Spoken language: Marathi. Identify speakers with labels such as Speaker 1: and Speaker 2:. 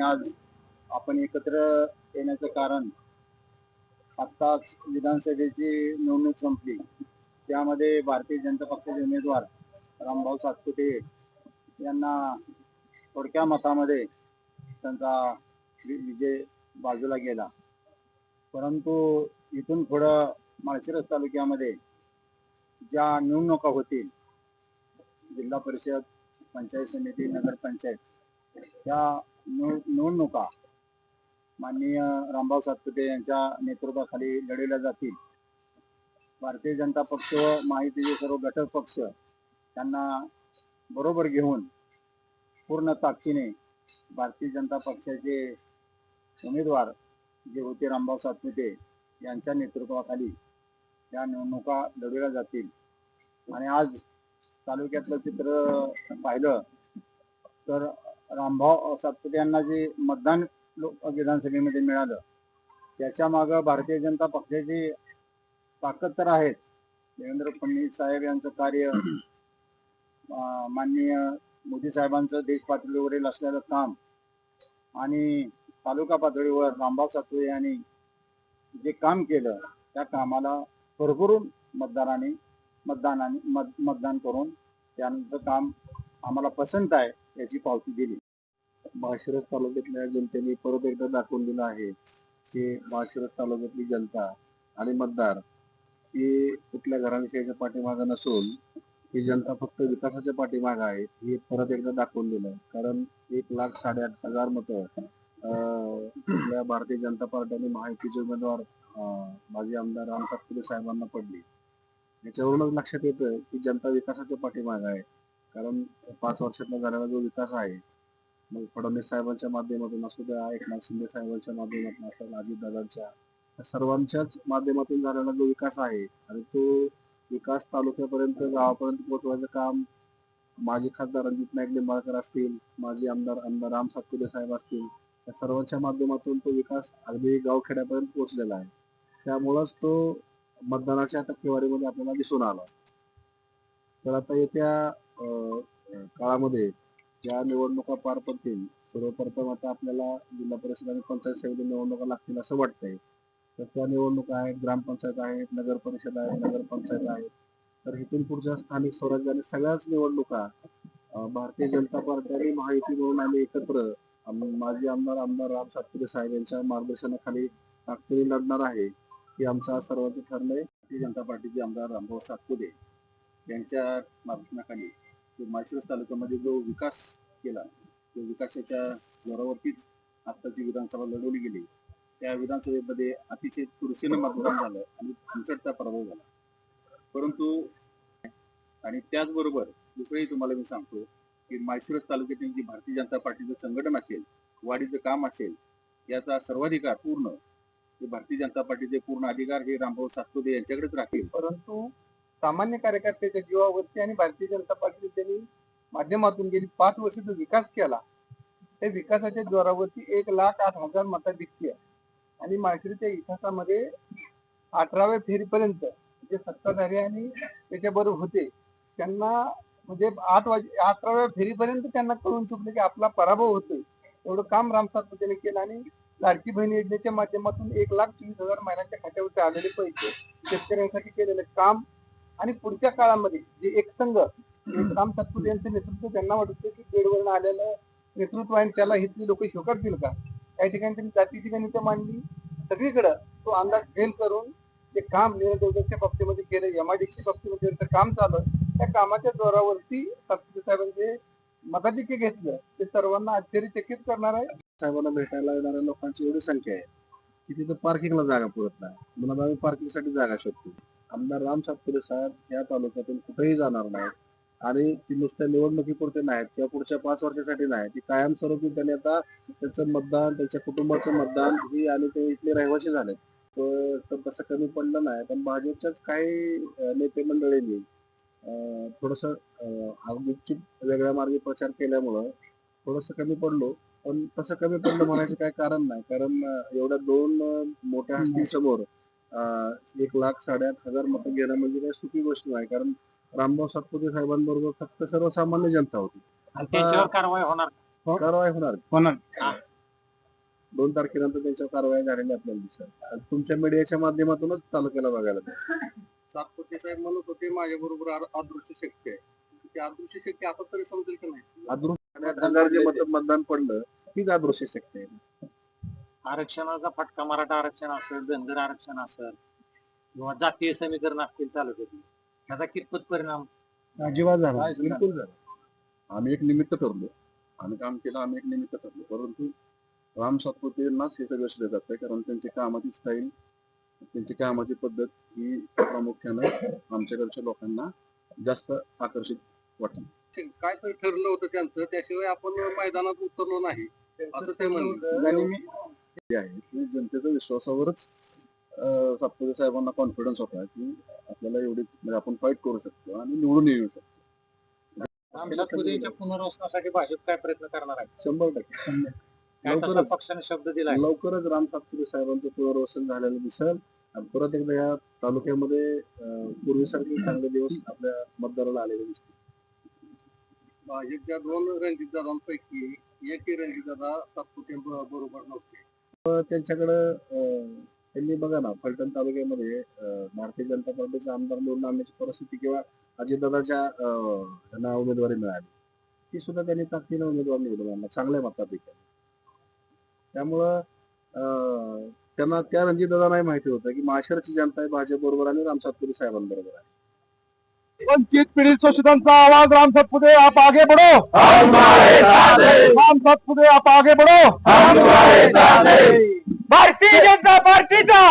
Speaker 1: आज आपण एकत्र येण्याचं कारण आत्ताच विधानसभेची निवडणूक संपली. त्यामध्ये भारतीय जनता पक्षाचे उमेदवार रामभाऊ सातपुते यांना थोडक्या मतामध्ये त्यांचा विजय बाजूला गेला. परंतु इथून पुढं माळशिरस तालुक्यामध्ये ज्या निवडणुका होतील जिल्हा परिषद पंचायत समिती नगरपंचायत त्या निवडणुका माननीय रामभाऊ सातपुते यांच्या नेतृत्वाखाली लढवल्या जातील. भारतीय जनता पक्ष व माहितीचे सर्व घटक पक्ष त्यांना बरोबर घेऊन पूर्ण ताकदीने भारतीय जनता पक्षाचे उमेदवार जे होते रामभाऊ सातपुते यांच्या नेतृत्वाखाली या निवडणुका लढवल्या जातील. आणि आज तालुक्यातलं चित्र पाहिलं तर रामभाऊ सातपुते यांना जे मतदान लोक विधानसभेमध्ये मिळालं त्याच्या मागं भारतीय जनता पक्षाची ताकद तर आहेच. देवेंद्र फडणवीस साहेब यांचं कार्य माननीय मोदी साहेबांचं देश पातळीवरील असलेलं काम आणि तालुका पातळीवर रामभाऊ सातपुते यांनी जे काम केलं त्या कामाला भरभरून मतदारांनी मतदानाने मत मतदान करून त्यांचं काम आम्हाला पसंत आहे. याची पावती दिली. माळशिरस तालुक्यातल्या जनतेने परत एकदा दाखवून दिलं आहे की माळशिरस तालुक्यातली जनता आणि मतदार ही कुठल्या घराविषयीच्या पाठीमागं नसून ही जनता फक्त विकासाच्या पाठीमागं आहे हे परत एकदा दाखवून दिलं. कारण एक लाख साडेआठ हजार मतं अं, आपल्या भारतीय जनता पार्टीने महायुतीचे उमेदवार अं, माजी आमदार राम सातपुते साहेबांना पडली. याच्यावरूनच लक्षात येतं की जनता विकासाच्या पाठीमागं आहे. कारण पाच वर्षातला झालेला जो विकास आहे मग फडणवीस साहेबांच्या माध्यमातून असू द्या एकनाथ शिंदे साहेबांच्या माध्यमातून असेल अजितदादांच्या दादांच्या सर्वांच्याच माध्यमातून झालेला जो विकास आहे आणि तो विकास तालुक्यापर्यंत गावापर्यंत पोहोचवायचं काम माजी खासदार रणजित नाईक निंबाळकर असतील माजी आमदार आमदार राम सातपुते साहेब असतील या सर्वांच्या माध्यमातून तो विकास अगदी गावखेड्यापर्यंत पोहोचलेला आहे. त्यामुळंच तो मतदानाच्या टक्केवारीमध्ये आपल्याला दिसून आला. तर आता येत्या काळामध्ये ज्या निवडणुका पार पडतील सर्वप्रथम आता आपल्याला जिल्हा परिषद आणि पंचायत समिती निवडणुका लागतील असं वाटतंय. तर त्या निवडणुका आहेत ग्रामपंचायत आहेत नगर परिषद आहे नगरपंचायत आहे. तर इथून पुढच्या स्थानिक स्वराज्य आणि सगळ्याच निवडणुका भारतीय जनता पार्टी आणि महायुती म्हणून आम्ही एकत्र माजी आमदार आमदार राम सातपुते साहेब यांच्या मार्गदर्शनाखाली ताकदीने लढणार आहे. की आमचा सर्वांचं ठरलंय. भारतीय जनता पार्टीचे आमदार रामभाऊ सातपुते यांच्या मार्गदर्शनाखाली. जो माळशिरस तालुक्यामध्ये जो विकास केला त्या विकासाच्या जोरावरतीच आत्ताची विधानसभा लढवली गेली त्या विधानसभेमध्ये अतिशय तुरशीनं मतदान झालं आणि पंचटचा प्रभाव झाला. परंतु आणि त्याचबरोबर दुसरंही तुम्हाला मी सांगतो की माळशिरस तालुक्यातील जी भारतीय जनता पार्टीचं संघटन असेल वाढीचं काम असेल याचा सर्वाधिकार पूर्ण भारतीय जनता पार्टीचे पूर्ण अधिकार हे रामभाऊ सातपुते यांच्याकडेच राहतील
Speaker 2: परंतु सामान्य कार्यकर्त्याच्या जीवावरती आणि भारतीय जनता पार्टी त्यांनी माध्यमातून गेली पाच वर्ष जो विकास केला त्या विकासाच्या जोरावरती एक लाख आठ हजार मताधिक्य आणि माळशिरच्या इतिहासामध्ये अठराव्या फेरीपर्यंत जे सत्ताधारी आणि त्याच्याबरोबर होते त्यांना म्हणजे आठ वाजे अठराव्या फेरीपर्यंत त्यांना कळून चुकलं की आपला पराभव होतोय. एवढं काम राम सातपुतेने केलं आणि लाडकी बहीण योजनेच्या माध्यमातून एक लाख चोवीस हजार महिलांच्या खात्यावरती आलेले पैसे शेतकऱ्यांसाठी केलेलं काम आणि पुढच्या काळामध्ये जे एक संघ राम सातपुते यांचं नेतृत्व त्यांना वाटतं की बेडवरून आलेलं नेतृत्व आहे आणि त्याला इथली लोक स्वीकारतील का? काही ठिकाणी त्यांनी जातीची गणित मांडली. सगळीकडं तो अंदाज फेल करून जे काम निरदेवच्या बाबतीमध्ये केलं. एमआयडीसी बाबतीमध्ये त्यांचं काम चालू त्या कामाच्या जोरावरती सातपुते साहेबांचे मताधिक्य घेतलं. ते सर्वांना आश्चर्यचकित करणार आहे.
Speaker 1: साहेबांना भेटायला येणाऱ्या लोकांची एवढी संख्या आहे की तिथं पार्किंगला जागा पुरत नाही. म्हणून आम्ही पार्किंगसाठी जागा शोधतो. आमदार राम सातपुरे साहेब या तालुक्यातून कुठेही जाणार नाहीत. आणि ती नुसत्या निवडणुकीपुरते नाहीत किंवा पुढच्या पाच वर्षासाठी नाही ती कायमस्वरूपी त्यांनी आता त्याचं मतदान त्याच्या कुटुंबाचं मतदान ही आणि ते इथले रहिवासी झाले. तर तर तसं कमी पडलं नाही. पण भाजपच्याच काही नेते मंडळींनी थोडस थोडंसं वेगळ्या मार्गे प्रचार केल्यामुळं थोडंसं कमी पडलो. पण तसं कमी पडलं म्हणायचं काही कारण नाही. कारण एवढ्या दोन मोठ्या हस्तीसमोर एक लाख साडेआठ हजार मतं घेणं म्हणजे काही सोपी गोष्ट नाही. कारण रामभाऊ सातपुते साहेबांबरोबर फक्त सर्वसामान्य जनता होती.
Speaker 2: आणि त्याच्यावर कारवाई होणार
Speaker 1: कारवाई होणार.
Speaker 2: होणार
Speaker 1: दोन तारखेनंतर त्यांच्या कारवाया झालेल्या आपल्याला दिसतात आणि तुमच्या मीडियाच्या माध्यमातूनच तालुक्याला बघायला.
Speaker 3: सातपुते साहेब म्हणत होते माझ्या बरोबर अदृश्य शक्ती आहे. ती अदृश्य शक्ती आता तरी समजेल की नाही?
Speaker 1: अदृश्य हजार जे मत मतदान पडलं तीच अदृश्य शक्ती आहे.
Speaker 4: आरक्षणाचा फटका मराठा आरक्षण असेल धनगर आरक्षण असेल किंवा जातीय समीकरण असतील तालुक्यातील त्याचा कितपत परिणाम?
Speaker 1: अजिबात झाला
Speaker 4: काय सुद्धा?
Speaker 1: बिलकुल झाला आम्ही एक निमित्त ठरलो. आम्ही काम केलं आम्ही एक निमित्त ठरलो. परंतु राम सातपुतेंनाच हे सगळं श्रेय जातं कारण त्यांची कामाची स्टाईल त्यांची कामाची पद्धत ही प्रामुख्यानं आमच्याकडच्या लोकांना जास्त आकर्षित वाटली.
Speaker 3: ठीक, काय तरी ठरलं होतं त्यांचं. त्याशिवाय आपण मैदानात उतरलो नाही. असं ते म्हणलं.
Speaker 1: आणि मी हे आहे की जनतेच्या विश्वासावरच सातपुते साहेबांना कॉन्फिडन्स होता की आपल्याला एवढी म्हणजे आपण फाईट करू शकतो आणि निवडून येऊ शकतो.
Speaker 4: पुनर्वसनासाठी भाजप काय प्रयत्न करणार आहे?
Speaker 1: शंभर टक्के. लवकरच.
Speaker 4: पक्षाने शब्द दिलाय?
Speaker 1: लवकरच राम सातपुते साहेबांचं पुनर्वसन झालेलं दिसेल. आणि परत एकदा या तालुक्यामध्ये पूर्वीसारखे चांगले दिवस आपल्या मतदाराला आलेले दिसतील.
Speaker 3: भाजपच्या दोन रणजितदादांपैकी एकही रणजितदादा सातपुते बरोबर नव्हते.
Speaker 1: त्यांच्याकडं अं, त्यांनी बघा ना फलटण तालुक्यामध्ये भारतीय जनता पार्टीचे आमदार निवडून आणण्याची परिस्थिती किंवा अजितदादाच्या अं, त्यांना उमेदवारी मिळाली ती सुद्धा त्यांनी ताकदीनं उमेदवार निवडून आणला. चांगल्या मतापैकी. त्यामुळं अं, त्यांना त्या रणजितदादा नाही माहिती होतं की महाराष्ट्राची जनता आहे भाजप बरोबर आणि रामसातपुरी साहेबांबरोबर आहे.
Speaker 3: वंचित पीडित शोषितांचा आवाज राम सातपुते आप आगे बढ़ो। राम सातपुते आप आगे बढ़ो। भारतीय जनता पार्टीचा